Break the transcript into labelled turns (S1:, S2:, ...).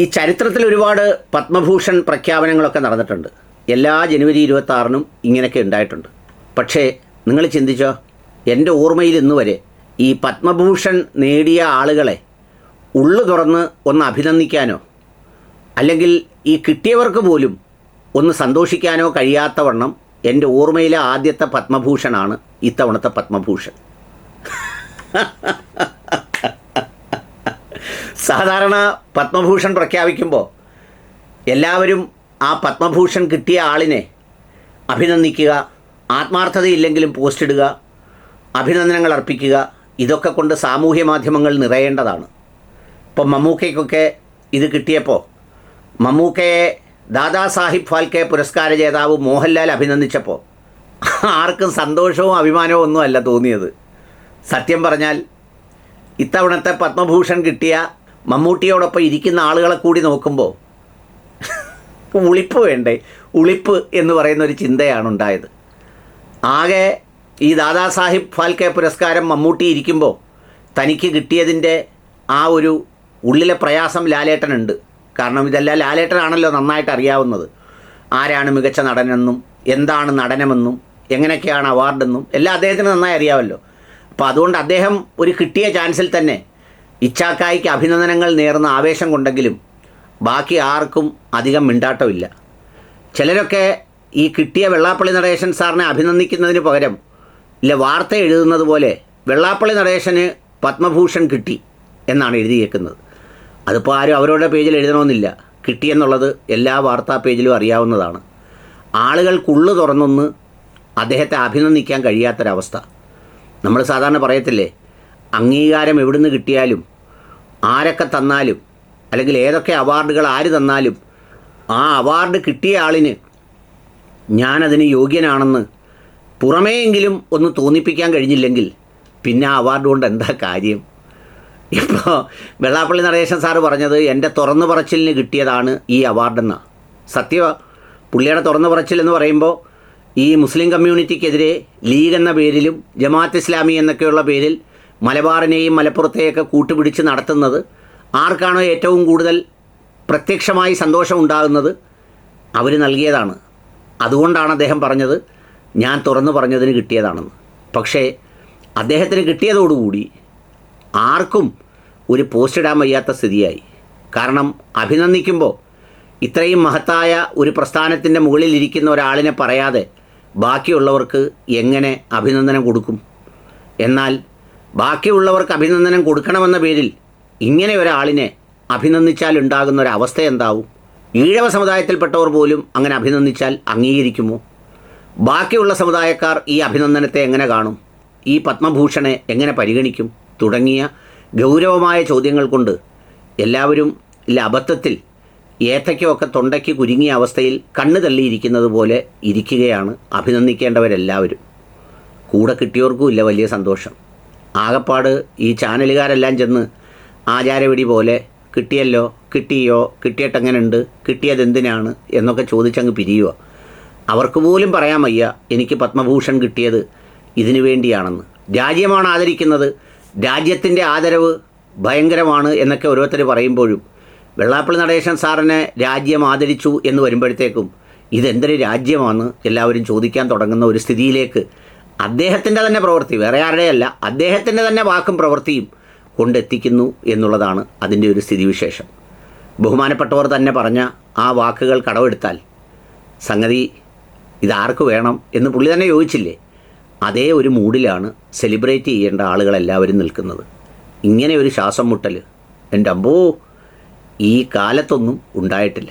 S1: ഈ ചരിത്രത്തിൽ ഒരുപാട് പത്മഭൂഷൺ പ്രഖ്യാപനങ്ങളൊക്കെ നടന്നിട്ടുണ്ട്. എല്ലാ ജനുവരി ഇരുപത്തി ഇങ്ങനെയൊക്കെ ഉണ്ടായിട്ടുണ്ട്. പക്ഷേ നിങ്ങൾ ചിന്തിച്ചോ? എന്റെ ഓർമ്മയിൽ ഇന്ന് വരെ ഈ പത്മഭൂഷൺ നേടിയ ആളുകളെ ഉള്ളു തുറന്ന് ഒന്ന് അഭിനന്ദിക്കാനോ അല്ലെങ്കിൽ ഈ കിട്ടിയവർക്ക് പോലും ഒന്ന് സന്തോഷിക്കാനോ കഴിയാത്തവണ്ണം എന്റെ ഓർമ്മയിലെ ആദ്യത്തെ പത്മഭൂഷണാണ് ഇത്തവണത്തെ പത്മഭൂഷൺ. സാധാരണ പത്മഭൂഷൺ പ്രഖ്യാപിക്കുമ്പോൾ എല്ലാവരും ആ പത്മഭൂഷൺ കിട്ടിയ ആളിനെ അഭിനന്ദിക്കുക ആത്മാർത്ഥതയില്ലെങ്കിലും പോസ്റ്റ് ഇടുക അഭിനന്ദനങ്ങൾ അർപ്പിക്കുക ഇതൊക്കെ കൊണ്ട് സാമൂഹ്യ മാധ്യമങ്ങൾ നിറയേണ്ടതാണ്. ഇപ്പം മമ്മൂക്കയ്ക്കൊക്കെ ഇത് കിട്ടിയപ്പോൾ മമ്മൂക്കയെ ദാദാസാഹിബ് ഫാൽക്കെ പുരസ്കാര ജേതാവ് മോഹൻലാൽ അഭിനന്ദിച്ചപ്പോൾ ആർക്കും സന്തോഷവും അഭിമാനവും ഒന്നും അല്ല തോന്നിയത്. സത്യം പറഞ്ഞാൽ ഇത്തവണത്തെ പത്മഭൂഷൺ കിട്ടിയ മമ്മൂട്ടിയോടൊപ്പം ഇരിക്കുന്ന ആളുകളെ കൂടി നോക്കുമ്പോൾ ഉളിപ്പ് വേണ്ടേ? ഉളിപ്പ് എന്ന് പറയുന്ന ഒരു ചിന്തയാണ് ഉണ്ടായത്. ആകെ ഈ ദാദാസാഹിബ് ഫാൽക്കെ പുരസ്കാരം മമ്മൂട്ടി ഇരിക്കുമ്പോൾ തനിക്ക് കിട്ടിയതിന്റെ ആ ഒരു ഉള്ളിലെ പ്രയാസം ലാലേട്ടനുണ്ട്. കാരണം ഇതെല്ലാം ലാലേട്ടനാണല്ലോ നന്നായിട്ട് അറിയാവുന്നത്. ആരാണ് മികച്ച നടനെന്നും എന്താണ് നടനമെന്നും എങ്ങനെയൊക്കെയാണ് അവാർഡെന്നും എല്ലാം അദ്ദേഹത്തിന് നന്നായി അറിയാമല്ലോ. അപ്പോൾ അതുകൊണ്ട് അദ്ദേഹം ഒരു കിട്ടിയ ചാൻസിൽ തന്നെ ഇച്ചാക്കായിക്ക് അഭിനന്ദനങ്ങൾ നേർന്ന ആവേശം കൊണ്ടെങ്കിലും ബാക്കി ആർക്കും അധികം മിണ്ടാട്ടമില്ല. ചിലരൊക്കെ ഈ കിട്ടിയ വെള്ളാപ്പള്ളി നടേശൻ സാറിനെ അഭിനന്ദിക്കുന്നതിന് പകരം ഇല്ല വാർത്ത എഴുതുന്നത് പോലെ വെള്ളാപ്പള്ളി നടേശന് പത്മഭൂഷൺ കിട്ടി എന്നാണ് എഴുതിയേക്കുന്നത്. അതിപ്പോൾ ആരും അവരുടെ പേജിൽ എഴുതണമെന്നില്ല. കിട്ടിയെന്നുള്ളത് എല്ലാ വാർത്താ പേജിലും അറിയാവുന്നതാണ്. ആളുകൾക്കുള്ളു തുറന്നൊന്ന് അദ്ദേഹത്തെ അഭിനന്ദിക്കാൻ കഴിയാത്തൊരവസ്ഥ. നമ്മൾ സാധാരണ പറയത്തില്ലേ അംഗീകാരം എവിടുന്ന് കിട്ടിയാലും ആരൊക്കെ തന്നാലും അല്ലെങ്കിൽ ഏതൊക്കെ അവാർഡുകൾ ആര് തന്നാലും ആ അവാർഡ് കിട്ടിയ ആളിന് ഞാനതിന് യോഗ്യനാണെന്ന് പുറമേയെങ്കിലും ഒന്ന് തോന്നിപ്പിക്കാൻ കഴിഞ്ഞില്ലെങ്കിൽ പിന്നെ ആ അവാർഡ് കൊണ്ട് എന്താ കാര്യം? ഇപ്പോൾ വെള്ളാപ്പള്ളി നടേശൻ സാറ് പറഞ്ഞത് എന്റെ തുറന്നു പറച്ചിലിന് കിട്ടിയതാണ് ഈ അവാർഡെന്നാണ് സത്യ പുള്ളിയുടെ തുറന്നു പറച്ചിൽ എന്ന് പറയുമ്പോൾ ഈ മുസ്ലിം കമ്മ്യൂണിറ്റിക്കെതിരെ ലീഗ് എന്ന പേരിലും ജമാഅത്ത് ഇസ്ലാമി എന്നൊക്കെയുള്ള പേരിൽ മലബാറിനെയും മലപ്പുറത്തെയൊക്കെ കൂട്ടുപിടിച്ച് നടത്തുന്നത് ആർക്കാണോ ഏറ്റവും കൂടുതൽ പ്രത്യക്ഷമായി സന്തോഷം ഉണ്ടാകുന്നത് അവർ നൽകിയതാണ്. അതുകൊണ്ടാണ് അദ്ദേഹം പറഞ്ഞത് ഞാൻ തുറന്നു പറഞ്ഞതിന് കിട്ടിയതാണെന്ന്. പക്ഷേ അദ്ദേഹത്തിന് കിട്ടിയതോടുകൂടി ആർക്കും ഒരു പോസ്റ്റ് ഇടാൻ വയ്യാത്ത സ്ഥിതിയായി. കാരണം അഭിനന്ദിക്കുമ്പോൾ ഇത്രയും മഹത്തായ ഒരു പ്രസ്ഥാനത്തിന്റെ മുകളിലിരിക്കുന്ന ഒരാളിനെ പറയാതെ ബാക്കിയുള്ളവർക്ക് എങ്ങനെ അഭിനന്ദനം കൊടുക്കും? എന്നാൽ ബാക്കിയുള്ളവർക്ക് അഭിനന്ദനം കൊടുക്കണമെന്ന പേരിൽ ഇങ്ങനെ ഒരാളിനെ അഭിനന്ദിച്ചാൽ ഉണ്ടാകുന്ന ഒരു അവസ്ഥ എന്താവും ഈഴവ സമുദായത്തിൽപ്പെട്ടവർ പോലും അങ്ങനെ അഭിനന്ദിച്ചാൽ അംഗീകരിക്കുമോ? ബാക്കിയുള്ള സമുദായക്കാർ ഈ അഭിനന്ദനത്തെ എങ്ങനെ കാണും? ഈ പത്മഭൂഷണെ എങ്ങനെ പരിഗണിക്കും? തുടങ്ങിയ ഗൗരവമായ ചോദ്യങ്ങൾ കൊണ്ട് എല്ലാവരും അബദ്ധത്തിൽ ഏത്തയ്ക്കൊക്കെ തൊണ്ടയ്ക്ക് കുരുങ്ങിയ അവസ്ഥയിൽ കണ്ണു തള്ളിയിരിക്കുന്നത് പോലെ ഇരിക്കുകയാണ് അഭിനന്ദിക്കേണ്ടവരെല്ലാവരും. കൂടെ കിട്ടിയവർക്കും ഇല്ല വലിയ സന്തോഷം. ആകപ്പാട് ഈ ചാനലുകാരെല്ലാം ചെന്ന് ആചാരവിടി പോലെ കിട്ടിയല്ലോ കിട്ടിയോ കിട്ടിയിട്ടെങ്ങനെയുണ്ട് കിട്ടിയത് എന്തിനാണ് എന്നൊക്കെ ചോദിച്ചങ്ങ് പിരിയുക. അവർക്ക് പോലും പറയാൻ വയ്യ എനിക്ക് പത്മഭൂഷൺ കിട്ടിയത് ഇതിനു വേണ്ടിയാണെന്ന്. രാജ്യമാണ് ആദരിക്കുന്നത് രാജ്യത്തിന്റെ ആദരവ് ഭയങ്കരമാണ് എന്നൊക്കെ ഓരോരുത്തർ പറയുമ്പോഴും വെള്ളാപ്പള്ളി നടേശൻ സാറിനെ രാജ്യം ആദരിച്ചു എന്ന് വരുമ്പോഴത്തേക്കും ഇതെന്തൊരു രാജ്യമാണ് എല്ലാവരും ചോദിക്കാൻ തുടങ്ങുന്ന ഒരു സ്ഥിതിയിലേക്ക് അദ്ദേഹത്തിന്റെ തന്നെ പ്രവൃത്തി വേറെ ആരുടെയല്ല അദ്ദേഹത്തിന്റെ തന്നെ വാക്കും പ്രവൃത്തിയും കൊണ്ടെത്തിക്കുന്നു എന്നുള്ളതാണ് അതിന്റെ ഒരു സ്ഥിതിവിശേഷം. ബഹുമാനപ്പെട്ടവർ തന്നെ പറഞ്ഞ ആ വാക്കുകൾ കടവെടുത്താൽ സംഗതി ഇതാർക്ക് വേണം എന്ന് പുള്ളി തന്നെ ചോദിച്ചില്ലേ? അതേ ഒരു മൂഡിലാണ് സെലിബ്രേറ്റ് ചെയ്യേണ്ട ആളുകളെല്ലാവരും നിൽക്കുന്നത്. ഇങ്ങനെ ഒരു ശ്വാസം മുട്ടൽ എന്റെ അമ്പോ ഈ കാലത്തൊന്നും ഉണ്ടായിട്ടില്ല.